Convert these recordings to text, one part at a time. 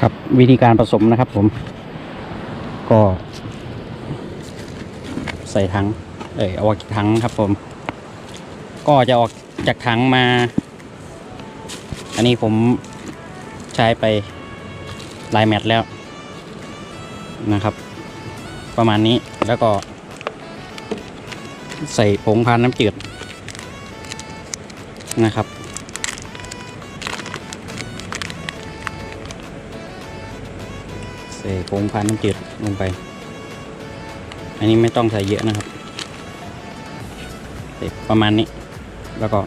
ครับวิธีการผสมนะครับผม ก็ ใส่ถังเอยเอาออกจากถังครับผม ก็จะออกจากถังมา อันนี้ผมใช้ไปลายแมตช์แล้วนะครับ ประมาณนี้แล้วก็ ใส่ผงพานน้ำจืดนะครับ ใส่ผงพานน้ำจืดลงไป อันนี้ไม่ต้องใส่เยอะนะครับใส่ประมาณนี้ แล้วก็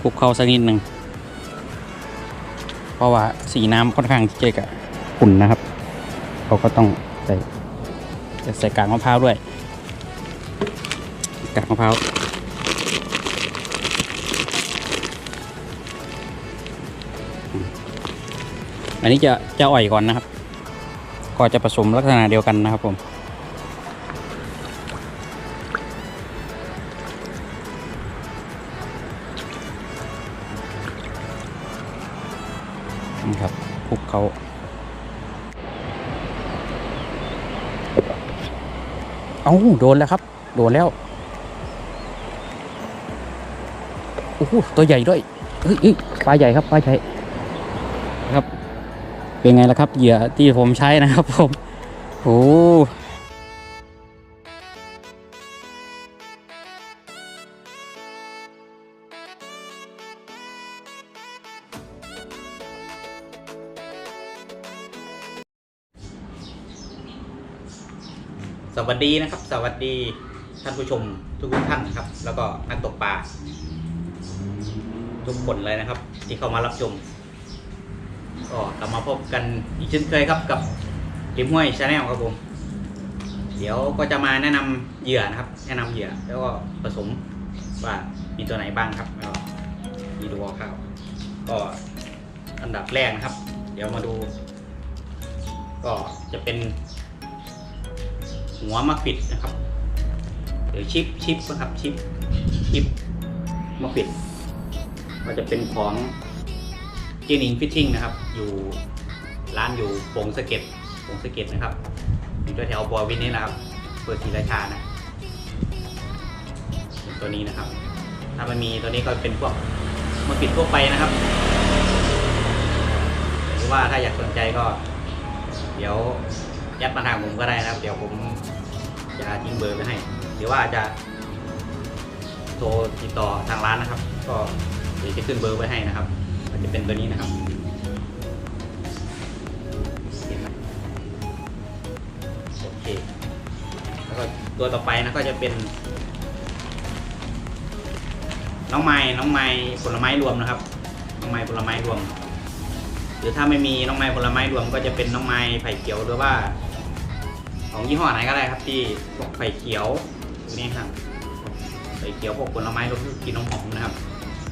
คลุกเข้าสักนิดหนึ่งเพราะว่าสีน้ำค่อนข้างที่จะกะขุ่นนะครับ เราก็ต้องใส่ใส่กากมะพร้าวด้วย กากมะพร้าวอันนี้จะจะอ่อยก่อนนะครับ ก็จะผสมลักษณะเดียวกันนะครับผมนี่ครับคุกเขาเอาโดนแล้วครับ โดนแล้วโอ้โหตัวใหญ่ด้วยเฮ้ยปลาใหญ่ครับปลาใหญ่ เป็นไงล่ะครับเหยื่อที่ผมใช้นะครับผมโอ้สวัสดีนะครับ สวัสดีท่านผู้ชมทุกท่านนะครับ แล้วก็นักตกปลาทุกคนเลยนะครับ ที่เข้ามารับชม ก็กลับมาพบกันอีกเช่นเคยครับกับริมห้วยชาแนลครับผม เดี๋ยวก็จะมาแนะนำเหยื่อนะครับ แนะนำเหยื่อแล้วก็ผสมว่ามีตัวไหนบ้างครับแล้วมีดูข้าวก็อันดับแรกนะครับ เดี๋ยวมาดู ก็จะเป็น หัวมะฟิดนะครับหรือชิปชิปนะครับชิปชิปมะฟิดก็จะเป็นของ เจนิงฟิตติ้งนะครับ อยู่ร้านอยู่ปงสเก็ดปงสเก็ดนะครับ อยู่แถวบอวินนี่นะครับเปิดศรีราชานะตัวนี้นะครับ ถ้ามันมีตัวนี้ก็เป็นพวกมาปิดทั่วไปนะครับ หรือว่าถ้าอยากสนใจก็ เดี๋ยวยัดมาทางผมก็ได้นะครับ เดี๋ยวผมจะทิ้งเบอร์ไว้ให้ หรือว่าจะโทรติดต่อทางร้านนะครับ ก็เดี๋ยวจะขึ้นเบอร์ไว้ให้นะครับ จะเป็นตัวนี้นะครับโอเคแล้วก็ตัวต่อไปนะก็จะเป็น น้องไม้น้องไม้ผลไม้รวมนะครับ น้องไม้ผลไม้รวม หรือถ้าไม่มีน้องไม้ผลไม้รวม ก็จะเป็นน้องไม้ไผ่เขียวหรือว่า ของยี่ห้อไหนก็ได้ครับ ที่พวกไผ่เขียวนี้ครับไผ่เขียวพวกผลไม้รสกินน้ำหอมนะครับ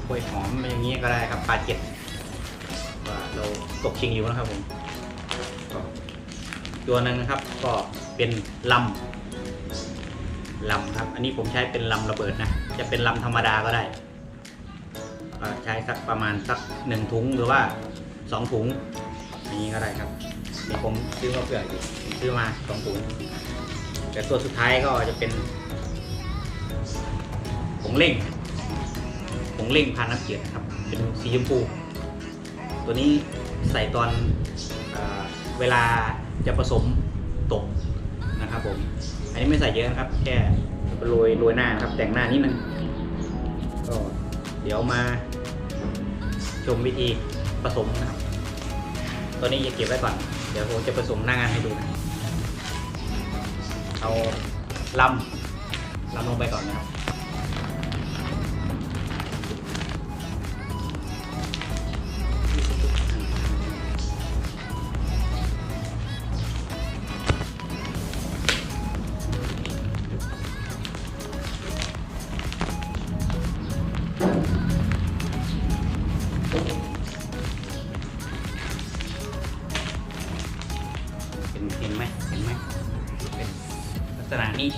กล้วยหอมอย่างนี้ก็ได้ครับปลาเจ็ด เราตกชิงอยู่นะครับผมตัวหนึ่งนะครับ ก็เป็นลำลำครับ อันนี้ผมใช้เป็นลำระเบิดนะ จะเป็นลำธรรมดาก็ได้ใช้สักประมาณสักหนึ่งถุงหรือว่าสองถุงอย่างนี้ก็ได้ครับนี่ผมซื้อมาเผื่ออยู่ซื้อมาสองถุงแต่ตัวสุดท้ายก็จะเป็นผงเล่งผงเล่งพาน้ำเกลือนะครับ เป็นสีชมพู ตัวนี้ใส่ตอนเอเวลาจะผสมตกนะครับผม อันนี้ไม่ใส่เยอะนะครับ แค่โรยโรยหน้าครับ แต่งหน้านิดนึงก็เดี๋ยวมาชมวิธีผสมนะครับ ตัวนี้จะเก็บไว้ก่อน เดี๋ยวผมจะผสมหน้างานให้ดูนะเอาลำลำลงไปก่อนนะครับ นี้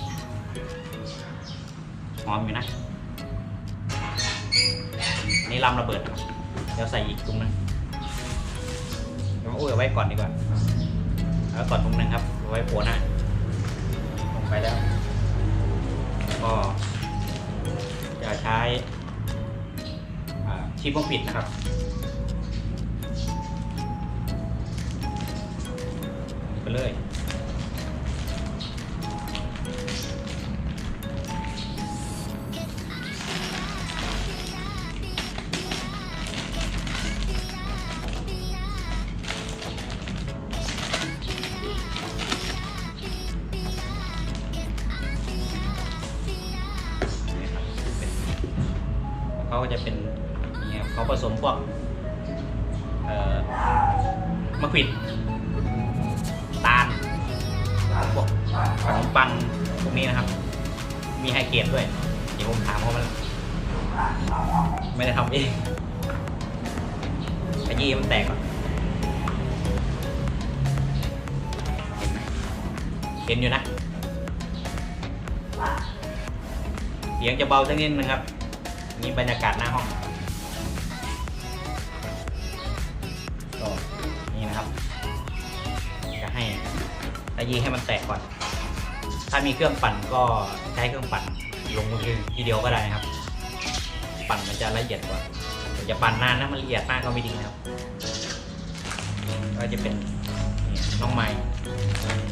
หอมอยู่นะนนี้ลำระเบิด เดี๋ยวใส่อีกถุงหนึงเดี๋ยวโอ้เอาไว้ก่อนดีกว่าเอาไว้ก่อนตรงนึงครับเอาไว้โปะหน้าลงไปแล้ว ก็จะใช้อ่าชีพวงปิดนะครับไปเลย นี้นะครับ มีไฮเกรดด้วย เดี๋ยวผมถามเขามาแล้วไม่ได้ทำเองขยี้มันแตกก่อนเห็นไหมเห็นอยู่นะเสียงจะเบาสักนิดนึงครับ นี่บรรยากาศหน้าห้องก็นี่นะครับ จะให้ตะยีให้มันแตกก่อน ถ้ามีเครื่องปั่นก็ใช้เครื่องปั่นลงมือทีเดียวก็ได้นะครับ ปั่นมันจะละเอียดกว่าแต่จะปั่นนานนะมันละเอียดมากก็ไม่ดีนะครับ ก็จะเป็นน้องใหม่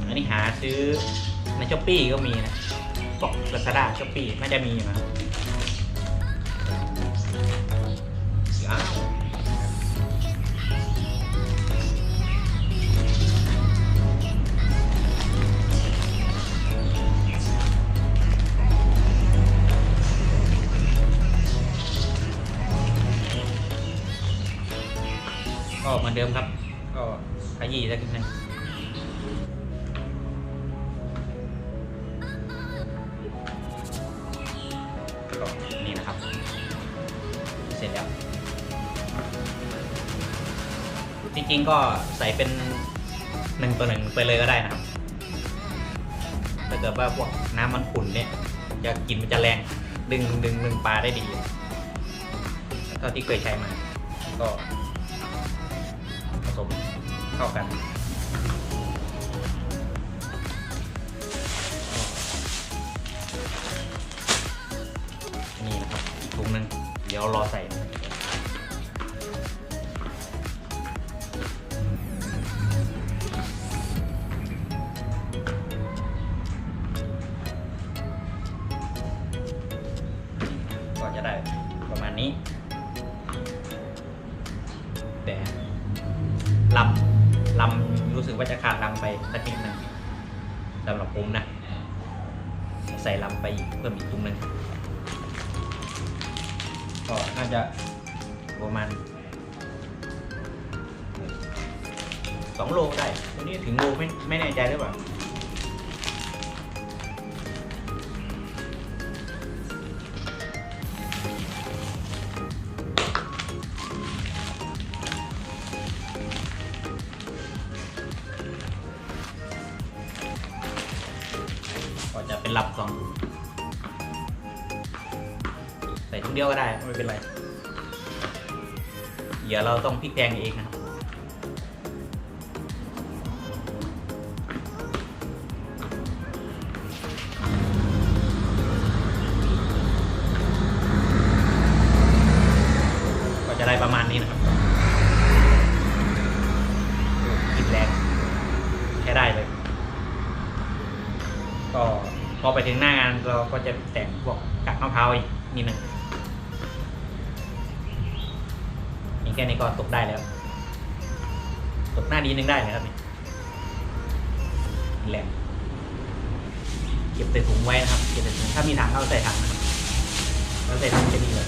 อันนี้หาซื้อในช้อปปี้ก็มีนะปกลาซาด้าช้อปปี้น่าจะมีนะครับอ้าว เหมือนเดิมครับ ก็ขยี้สักนิดนึงก็นี่นะครับ เสร็จแล้ว จริงๆก็ใส่เป็นหนึ่งต่อหนึ่งไปเลยก็ได้นะครับ ถ้าเกิดว่าพวกน้ำมันขุ่นเนี่ยจะกลินมันจะแรง ดึงดึงดึงปลาได้ดี เท่าที่เคยใช้มา ก็ผ สมเข้ากันนี่นะครับอีกถุงหนึ่งเดี๋ยวรอใส่ก็จะได้ประมาณนี้ แต่ ลำลำรู้สึกว่าจะขาดลำไปสักนิดหนึ่งสำหรับผมนะ ใส่ลำไปอีกเพิ่มอีกตรงหนึ่งก็น่าจะประมาณสองโลได้ตัวนี้ถึงโลไม่ไม่แน่ใจหรือเปล่า ลำสองใส่ทุกเดียวก็ได้ไม่เป็นไร เดี๋ยวเราต้องพลิกแพลงเองนะครับก็จะได้ประมาณนี้นะครับกินแรงใช้ได้เลย ก็พ อไปถึงหน้างานเราก็จะแต่งพวกกากมะพร้าวอีกนิดหนึ่งนี่แค่นี้ก็ตกได้แล้วตกหน้านี้นึงได้เลยครับนี่แหละเก็บใส่ถุงไว้นะครับ เก็บใส่ถุงถ้ามีถังก็เอาใส่ถังนะครับแล้วใส่ถุงจะดีเลย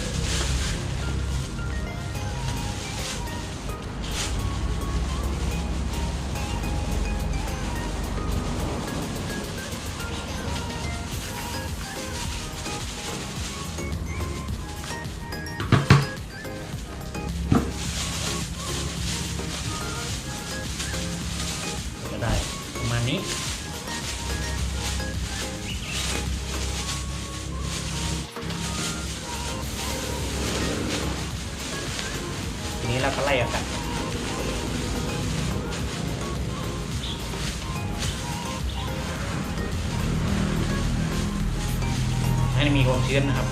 ความชื้นนะครับ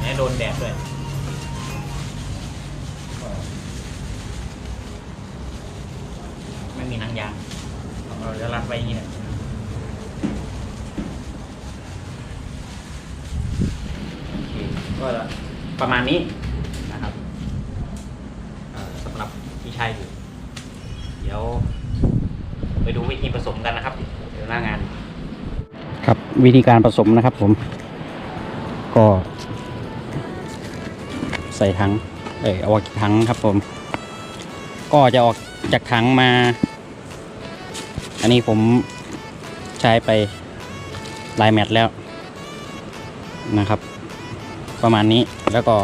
ไม่โดนแดดด้วยไม่มีหนังยางเราจะรัดไว้อย่างนี้แหละโอเคก็ประมาณนี้นะครับเอ่อสำหรับที่ใช้อยู่ เดี๋ยวไปดูวิธีผสมกันนะครับ เดี๋ยวหน้างาน ครับวิธีการผสมนะครับผม ก็ ใส่ถังเออเอาออกจากถังครับผม ก็จะออกจากถังมา อันนี้ผมใช้ไปลายแมตช์แล้วนะครับ ประมาณนี้แล้วก็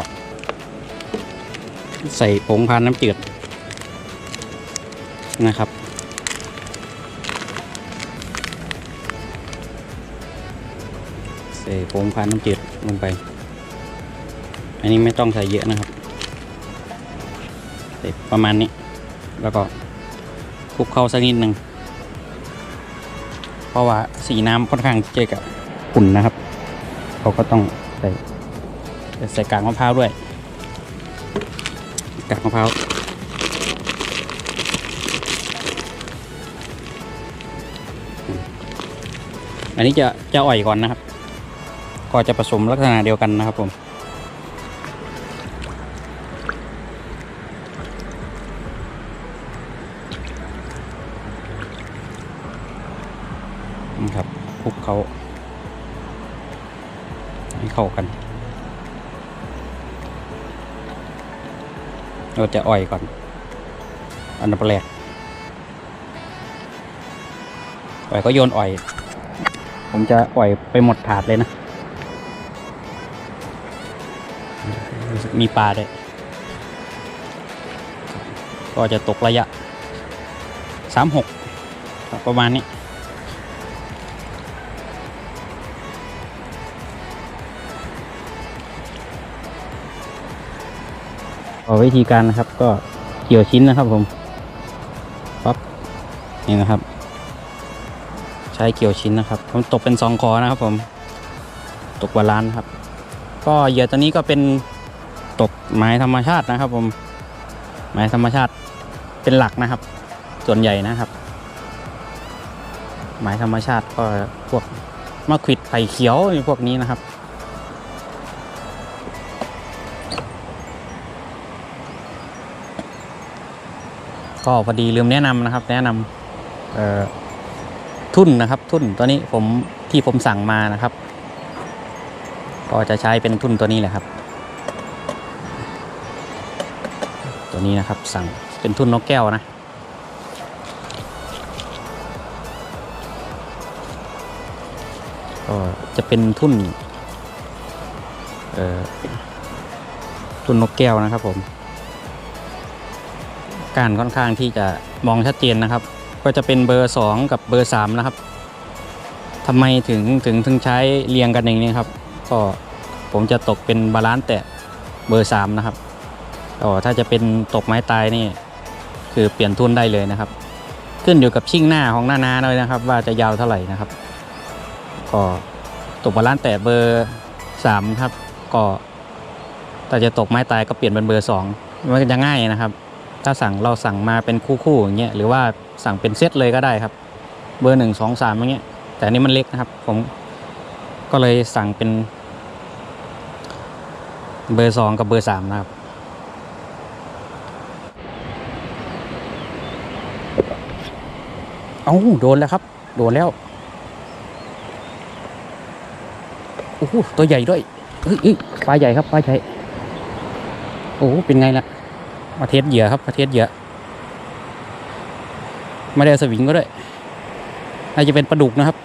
ใส่ผงพานน้ำจืดนะครับ ใส่ผงพานน้ำจืดลงไป อันนี้ไม่ต้องใส่เยอะนะครับ ใส่ประมาณนี้ แล้วก็คลุกเข้าสักนิดหนึ่ง เพราะว่าสีน้ำค่อนข้างเจ๊กับขุ่นนะครับ เขาก็ต้องใส่ใส่กากมะพร้าวด้วย กากมะพร้าวอันนี้จะจะอ่อยก่อนนะครับ ก็จะผสมลักษณะเดียวกันนะครับผมนะครับคลุกเขาให้เข้ากัน เราจะอ่อยก่อน อันดับแรกอ่อยก็โยนอ่อย ผมจะอ่อยไปหมดถาดเลยนะ รู้สึกมีปลาด้วย ก็จะตกระยะ 36 ประมาณนี้ก็วิธีการนะครับก็เกี่ยวชิ้นนะครับผมปั๊บนี่นะครับ ใช้เกี่ยวชิ้นนะครับผมตกเป็นสองคอนะครับผม ตกบาลานซ์ครับ ก็เหยื่อตัวนี้ก็เป็นตกไม้ธรรมชาตินะครับ ผมไม้ธรรมชาติเป็นหลักนะครับ ส่วนใหญ่นะครับ ไม้ธรรมชาติก็พวกมะขวิดไผ่เขียวพวกนี้นะครับก็พอดีลืมแนะนำนะครับ แนะนำทุ่นนะครับ ทุ่นตัวนี้ผมที่ผมสั่งมานะครับ ก็จะใช้เป็นทุ่นตัวนี้แหละครับ ตัวนี้นะครับสั่งเป็นทุ่นนกแก้วนะก็จะเป็นทุ่นเอ่อทุ่นนกแก้วนะครับผมการค่อนข้างที่จะมองชัดเจนนะครับ ก็จะเป็นเบอร์ 2 กับเบอร์ 3 นะครับทำไมถึงถึงถึงใช้เรียงกันอย่างนี้ครับ ก็ผมจะตกเป็นบาลานซ์แต่เบอร์ 3 นะครับก็ถ้าจะเป็นตกไม้ตายนี่คือเปลี่ยนทุนได้เลยนะครับ ขึ้นอยู่กับชิ่งหน้าของหน้านาเลยนะครับ ว่าจะยาวเท่าไหร่นะครับ ก็ตกบาลานซ์แต่เบอร์3ครับก็ถ้าจะตกไม้ตายก็เปลี่ยนเป็นเบอร์2มันจะง่ายนะครับ ถ้าสั่งเราสั่งมาเป็นคู่ๆอย่างเงี้ยหรือว่าสั่งเป็นเซตเลยก็ได้ครับ เบอร์หนึ่งสองสามอย่างเงี้ยแต่นนี้มันเล็กนะครับผม ก็เลยสั่งเป็น เบอร์สองกับเบอร์สามนะครับ เอาโดนแล้วครับ โดนแล้วโอ้โหตัวใหญ่ด้วยเฮ้ยเฮ้ยปลาใหญ่ครับปลาใหญ่โอ้โหเป็นไงล่ะมาเทสเหยื่อครับมาเทสเหยื่อไม่ได้เอาสวิงก็ได้วยน่าจะเป็นปลาดุกนะครับ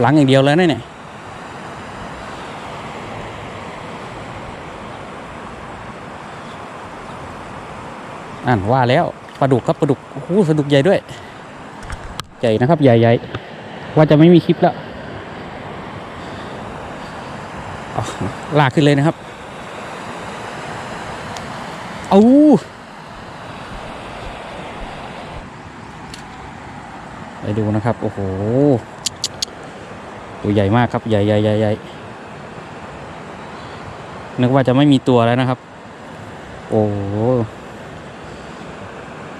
หลังอย่างเดียวเลยนะเนี่ยอ่านว่าแล้วปลาดุกครับปลาดุกโอ้โหปลาดุกใหญ่ด้วย ใหญ่นะครับ ใหญ่ๆว่าจะไม่มีคลิปแล้วลากขึ้นเลยนะครับเอาไปดูนะครับ โอ้โห ตัวใหญ่มากครับ ใหญ่ใหญ่ใหญ่ใหญ่นึกว่าจะไม่มีตัวแล้วนะครับ โอ้โห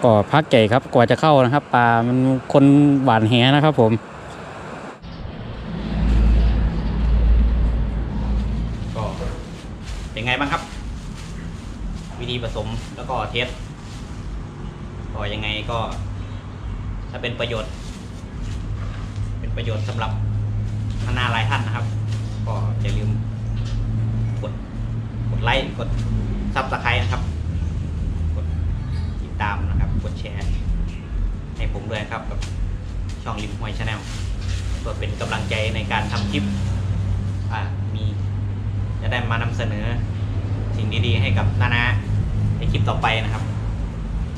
ก็พักใหญ่ครับ กว่าจะเข้านะครับปลามันคนหวานแหนะครับผมก็เป็นไงบ้างครับ วิธีผสมแล้วก็เทสก็ยังไงก็ ถ้าเป็นประโยชน์ เป็นประโยชน์สำหรับ คณะหลายท่านนะครับ ก็อย่าลืมกดกดไลค์กดซับสไครต์นะครับ กดติดตามนะครับ กดแชร์ ให้ผมด้วยครับกับช่องริมห้วยชาแนลเพื่อเป็นกำลังใจในการทำคลิปอ่ามีจะได้มานำเสนอสิ่งดีๆ ให้กับนานาในคลิปต่อไปนะครับ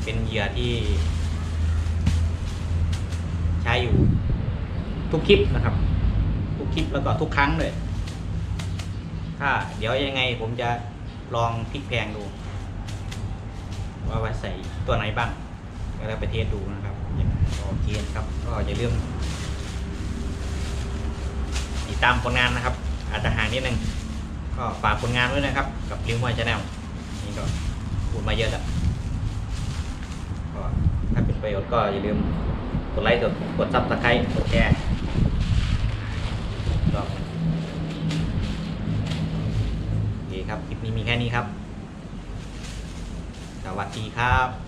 เป็นเหยื่อที่ ใช้อยู่ทุกคลิปนะครับ คลิปแล้วก็ทุกครั้งเลย ถ้า เดี๋ยวยังไงผมจะลองพลิกแพงดู ว่าไว่าใส่ตัวไหนบ้างก็แล้วไปเทสดูนะครับโอเคนะครับ ก็อย่าลืมติดตามผลงานนะครับ อาจจะห่างนิดนึงก็ฝากผลงานด้วยนะครับ กับลิงก์มวยชาแนลนี่ก็พูดมาเยอะแล้วก็ถ้าเป็นประโยชน์ก็อย่าลืมกดไลค์กดกดซับสไครต์กดแชร์ นี่มีแค่นี้ครับ สวัสดีครับ